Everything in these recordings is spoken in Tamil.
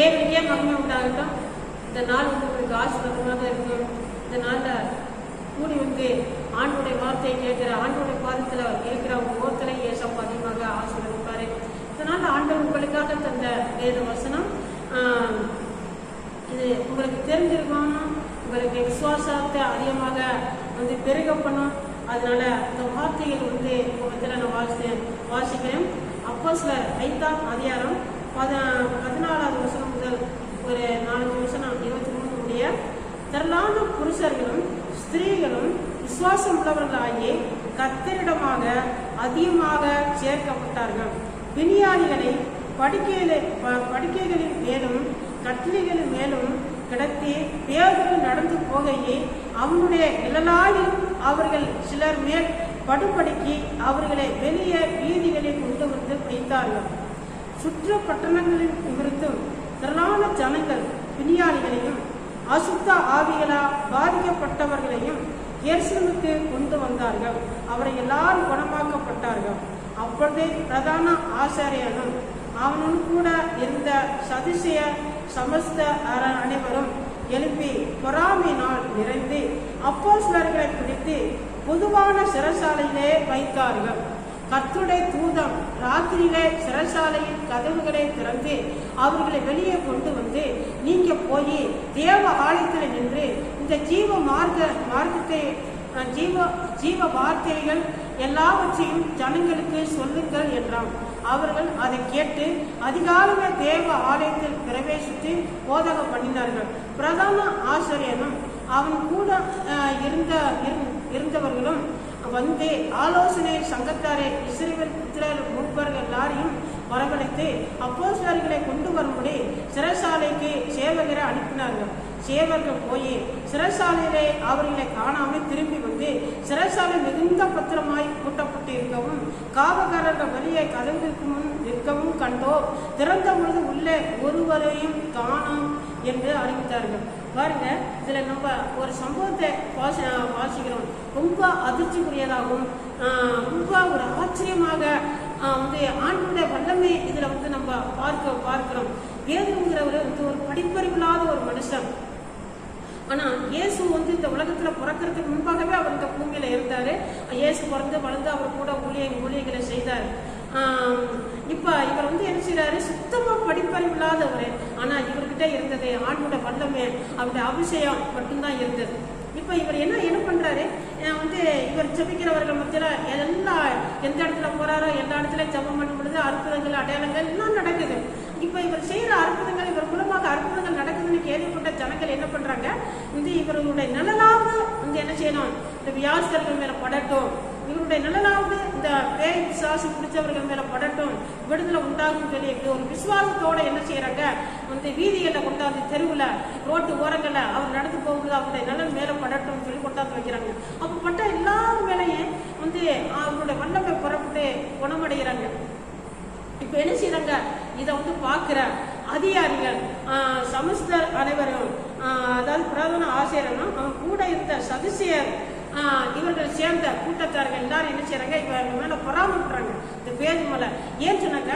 இதே வித்தியாசமாக உண்டாகட்டும் இந்த நாள் வந்து உங்களுக்கு ஆசீர்வாதமாக இருக்கும் இந்த நாளில் கூடி வந்து ஆண்டுடைய வார்த்தையை கேட்கிற ஆண்டுடைய பாதத்தில் இருக்கிற உங்கள் ஓர்த்தலை ஏசம் அதிகமாக ஆசீர்வதிப்பார். இதனால் ஆண்டவர் உங்களுக்காக தந்த வேத வசனம் இது உங்களுக்கு தெரிஞ்சிருக்கணும். உங்களுக்கு விசுவாசத்தை அதிகமாக வந்து பெருக பண்ணும் அதனால இந்த வார்த்தைகள் வந்து உங்கள் நான் வாசி வாசிக்கிறேன். அப்போ சில ஐந்தாம் அதிகாரம் பத பதினாலாவது வருஷம் முதல் ஒரு நாலஞ்சு வருஷம் இருபத்தி மூணு முடிய திரளான புருஷர்களும் ஸ்திரீகளும் விசுவாசம் உள்ளவர்களாகி கத்தரிடமாக அதிகமாக சேர்க்கப்பட்டார்கள். விஞ்ஞானிகளை படுக்கையில ப- படுக்கைகளின் மேலும் கட்டிலிகளின் மேலும் கிடத்தி பேர்கள் நடந்து போகையே அவனுடைய நிழலாயில் அவர்கள் சிலர் மேல் படுபடுக்கி அவர்களை வெளியே வீதிகளில் கொண்டு வந்து வைத்தார்கள். சுற்று பட்டணங்களில் இருந்தும் திரளான ஜனங்கள் விஞ்ஞானிகளையும் அசுத்த ஆவிகளால் பாதிக்கப்பட்டவர்களையும் இயேசுவுக்கு கொண்டு வந்தார்கள். அவரை எல்லாரும் குணமாக்கப்பட்டார்கள். அப்பொழுதே பிரதான ஆசாரியனும் அவனும் கூட இருந்த சதிசய சமஸ்த அர- அனைவரும் எழுப்பி பொறாமையினால் நிறைந்து அப்போஸ்தலர்களை பிடித்து பொதுவான சிறைசாலையிலே வைத்தார்கள். கத்துடைய தூதம் ராத்திரியிலே சிறைசாலையின் கதவுகளை திறந்து அவர்களை வெளியே கொண்டு வந்து நீங்க போய் தேவ ஆலயத்தில் நின்று இந்த ஜீவ மார்க்க மார்க்கத்தை ஜீவ ஜீவ வார்த்தைகள் எல்லாவற்றையும் ஜனங்களுக்கு சொல்லுங்கள் என்றான். அவர்கள் அதை கேட்டு அதிகாலமே தேவ ஆலயத்தில் பிரவேசித்து போதகம் பண்ணினார்கள். பிரதான ஆசிரியனும் அவன் கூட இருந்த இரு- இருந்தவர்களும் வந்து ஆலோசனை சங்கத்தாரை இஸ்ரேல் வரவழைத்து அப்போஸ்தலர்களை கொண்டு வரும்படி சிறைசாலைக்கு சேவகரை அனுப்பினார்கள். சேவர்கள் போய் சிறைசாலையிலே அவர்களை காணாமல் திரும்பி வந்து சிறைசாலை மிகுந்த பத்திரமாய் கூட்டப்பட்டு இருக்கவும் காவலர்கள் வெளியே கதவுக்கு முன் நிற்கவும் கண்டோ திறந்த பொழுது உள்ளே ஒருவரையும் காணோம் என்று அறிவித்தார்கள். பாருங்க இதுல நம்ம ஒரு சம்பவத்தை வாசி வாசிக்கிறோம். ரொம்ப அதிர்ச்சிக்குரியதாகவும் ரொம்ப ஒரு ஆச்சரியமாக வந்து ஆண்டுடைய வல்லமை இதில் வந்து நம்ம பார்க்க பார்க்கிறோம். வேதுங்கிறவர் வந்து ஒரு படிப்பறிவில்லாத ஒரு மனுஷன். ஆனால் இயேசு வந்து இந்த உலகத்தில் பிறக்கிறதுக்கு முன்பாகவே அவர் இந்த பூமியில் இருந்தார். இயேசு பிறந்து வளர்ந்து அவர் கூட ஊழிய ஊழியர்களை செய்தார். இப்போ இவர் வந்து என்ன செய்கிறாரு சுத்தமாக படிப்பறிவு இல்லாதவர் இவர்கிட்ட இருந்தது ஆண்டோட வல்லமை. அவருடைய அபிஷேகம் மட்டும்தான் இருந்தது. இப்போ இவர் என்ன என்ன பண்றாரு? வந்து இவர் ஜெபிக்கிறவர்கள் மத்தியில எல்லா எந்த இடத்துல போறாரோ எல்லா இடத்துல ஜபம் பண்ணும் பொழுது அற்புதங்கள் அடையாளங்கள் எல்லாம் நடக்குது. இப்ப இவர் செய்யற அற்புதங்கள் இவர் மூலமாக அற்புதங்கள் நடக்குதுன்னு கேள்விப்பட்ட ஜனங்கள் என்ன பண்றாங்க? வந்து இவர்களுடைய நிழலாவது வந்து என்ன செய்யணும்? இந்த வியாசர்கள் மேல படட்டும். இவருடைய நிழலாவது இந்த பேய் பிசாசு பிடிச்சவர்கள் மேல படட்டும் விடுதலை உண்டாகும் சொல்லி ஒரு விசுவாசத்தோட என்ன செய்யறாங்க? வந்து வீதிகளில் கொண்டாந்து தெருவில் ரோட்டு ஓரங்களில் அவர் நடந்து போகும்போது அவருடைய நிழல் மேல படட்டும் சொல்லி கொண்டாந்து வைக்கிறாங்க. அப்போ பட்ட எல்லார் மேலையும் வந்து அவருடைய வல்லமை புறப்பட்டு குணமடைகிறாங்க. இப்ப என்ன செய்யறாங்க இதை வந்து பார்க்குற அதிகாரிகள் சமஸ்தர் அனைவரும் அதாவது பிரதான ஆசிரியரும் அவன் கூட இருந்த சதுசியர் இவர்கள் சேர்ந்த கூட்டத்தார்கள் எல்லாரும் என்ன செய்யறாங்க இவர் மேல பொறாமப்படுறாங்க இந்த பேஜ் மேல. ஏன் சொன்னாங்க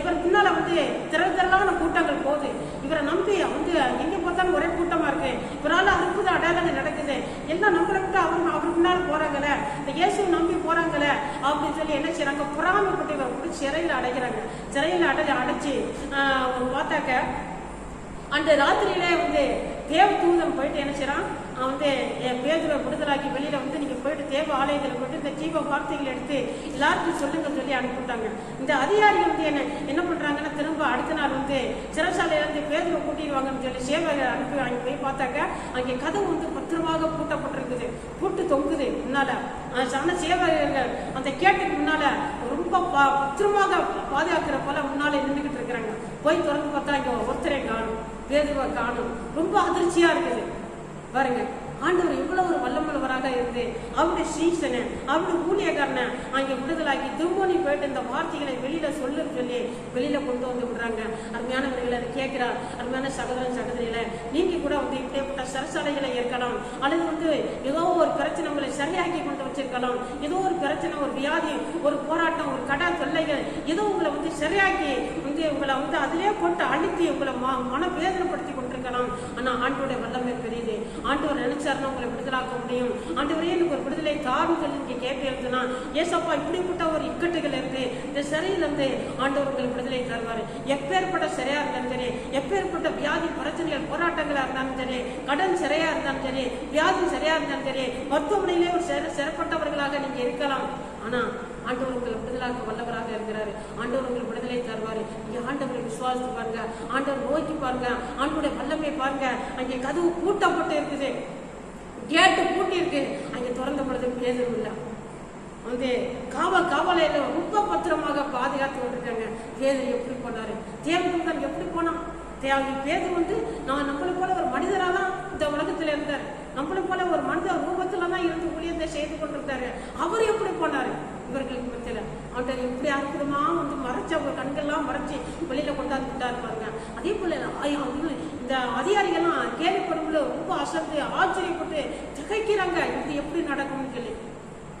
இவர் பின்னால வந்து திரள் திரளான கூட்டங்கள் போகுது. இவரை நம்பி வந்து எங்க பார்த்தாலும் ஒரே கூட்டமா இருக்கு. இவரால் அற்புத அடையாளங்கள் நடக்குது. எல்லாம் நம்மளை அவங்க அவர் அவர் பின்னால் இந்த இயேசுவை நம்பி போறாங்களே அப்படின்னு சொல்லி என்ன செய்யறாங்க பொறாமைப்பட்டு இவரை கூட சிறையில் அடைக்கிறாங்க. சிறையில் அடை அடைச்சி பார்த்தாக்க அந்த ராத்திரியிலே வந்து தேவ தூதன் போயிட்டு என்ன செய்யறான் வந்து பேதுரை விடுதலாக்கி வெளியில வந்து நீங்க போயிட்டு தேவ ஆலயத்தில் போயிட்டு இந்த ஜீவ வார்த்தைகள் எடுத்து எல்லாருக்கும் சொல்லுங்க சொல்லி அனுப்பிவிட்டாங்க. இந்த அதிகாரிகள் வந்து என்ன என்ன பண்றாங்கன்னா திரும்ப அடுத்த நாள் வந்து சிறைசாலையில இருந்து பேதுரை கூட்டிடுவாங்கன்னு சொல்லி சேவை அனுப்பி அங்கே போய் பார்த்தாக்க அங்கே கதவு வந்து பத்திரமாக பூட்டப்பட்டிருக்குது. பூட்டு தொங்குது முன்னால. ஆஹ் சேவகர்கள் அந்த கேட்டுக்கு முன்னால ரொம்ப பா- பத்திரமாக பாதுகாக்கிற போல முன்னாலே நின்றுகிட்டு இருக்கிறாங்க. போய் திறந்து பார்த்தா இங்க ஒருத்தரை காணும் பேதுவை காணும். ரொம்ப அதிர்ச்சியா இருக்குது. பாருங்க. ஆண்டவர் இவ்வளவு ஒரு வல்லமுள்ளவராக இருந்து அவருடைய சீசனை அவருடைய ஊழியக்காரனை அவங்க விடுதலாக்கி திரும்ப போயிட்டு இந்த வார்த்தைகளை வெளியில சொல்லுன்னு சொல்லி வெளியில கொண்டு வந்து விடுறாங்க. அருமையானவர்கள் அதை கேட்கிறார். அருமையான சகோதரன் சகோதரிகளை நீங்க கூட வந்து இப்படிப்பட்ட சரசாலைகளை ஏற்கலாம். அல்லது வந்து ஏதோ ஒரு பிரச்சனை உங்களை சரியாக்கி கொண்டு வச்சிருக்கலாம். ஏதோ ஒரு பிரச்சனை ஒரு வியாதி ஒரு போராட்டம் ஒரு கடாத்து நீங்கள் ஏதோ உங்களை வந்து சரியாக்கி வந்து உங்களை வந்து அதிலே போட்டு அழுத்தி உங்களை ம- மன வேதனைப்படுத்தி கொண்டிருக்கலாம். ஆனால் ஆண்டோடைய வல்லமை பெரியது. ஆண்டவர் நினைச்சாருன்னா உங்களை விடுதலாக்க முடியும். ஆண்டவரே எனக்கு ஒரு விடுதலை தாருங்கள் நீங்கள் கேட்டிருந்தனா ஏசப்பா இப்படிப்பட்ட ஒரு இக்கட்டுகள் இருந்து இந்த சிறையிலிருந்து ஆண்டவர் உங்களுக்கு விடுதலை தருவார். எப்பேற்பட்ட சிறையா இருந்தாலும் சரி எப்பேற்பட்ட வியாதி பிரச்சனைகள் போராட்டங்களாக இருந்தாலும் சரி கடன் சிறையா இருந்தாலும் சரி வியாதி சிறையா இருந்தாலும் சரி மருத்துவமனையிலே ஒரு சிற சிறப்பட்டவர்களாக நீங்கள் இருக்கலாம். ஆனா ஆண்டவர் உங்களை விடுதலாக்க வல்லவராக இருக்கிறாரு. ஆண்டவர் உங்களுக்கு விடுதலை தருவாரு. இங்கே ஆண்டவரை விசுவாசித்து பாருங்க. ஆண்டவர் நோக்கி பாருங்க. ஆண்டவருடைய வல்லமை பாருங்க. அங்கே கதவு கூட்டப்பட்டு இருக்குது. கேட்டு பூட்டி இருக்கு. அங்கே திறந்த பொழுது பேதம் இல்லை. வந்து காவல் காவலையில ரொம்ப பத்திரமாக பாதுகாத்து கொண்டிருக்காங்க. பேதர் எப்படி போனாரு? தேவதூதன் எப்படி போனான்? தேவை பேதர் வந்து நான் நம்மளை போல ஒரு மனிதராக தான் இந்த உலகத்துல இருந்தார் நம்மளை போல ஒரு மனித ரூபத்துல தான் இருந்து ஊழியத்தை செய்து கொண்டிருந்தாரு. அவர் எப்படி போனாரு? இவர்களுக்கு மத்தியில. அவன்கிட்ட எப்படி அற்புதமா வந்து மறைச்சு அவங்க கண்கள்லாம் மறைச்சு வெளியில கொண்டாந்து விட்டாரு பாருங்க அதே போல இந்த அதிகாரிகள்லாம் கேள்விப்படும்போது ரொம்ப அசந்து ஆச்சரியப்பட்டு திகைக்கிறாங்க. இது எப்படி நடக்கும்னு சொல்லி.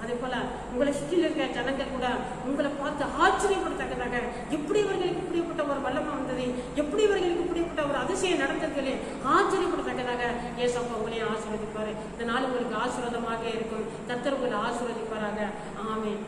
அதே போல உங்களை சுற்றில இருக்க ஜனங்கள் கூட உங்களை பார்த்து ஆச்சரியப்படுத்தக்கதாக எப்படி இவர்களுக்கு இப்படிப்பட்ட ஒரு வல்லமை வந்தது எப்படி இவர்களுக்கு இப்படிப்பட்ட ஒரு அதிசயம் நடந்தது சொல்லி ஆச்சரியப்படத்தக்கதாக ஏசப்பா உங்களையும் ஆசீர்வதிப்பாரு. இந்த நாள் உங்களுக்கு ஆசீர்வாதமாக இருக்கும். கத்தர் உங்களை ஆசீர்வதிப்பாராக. ஆமென்.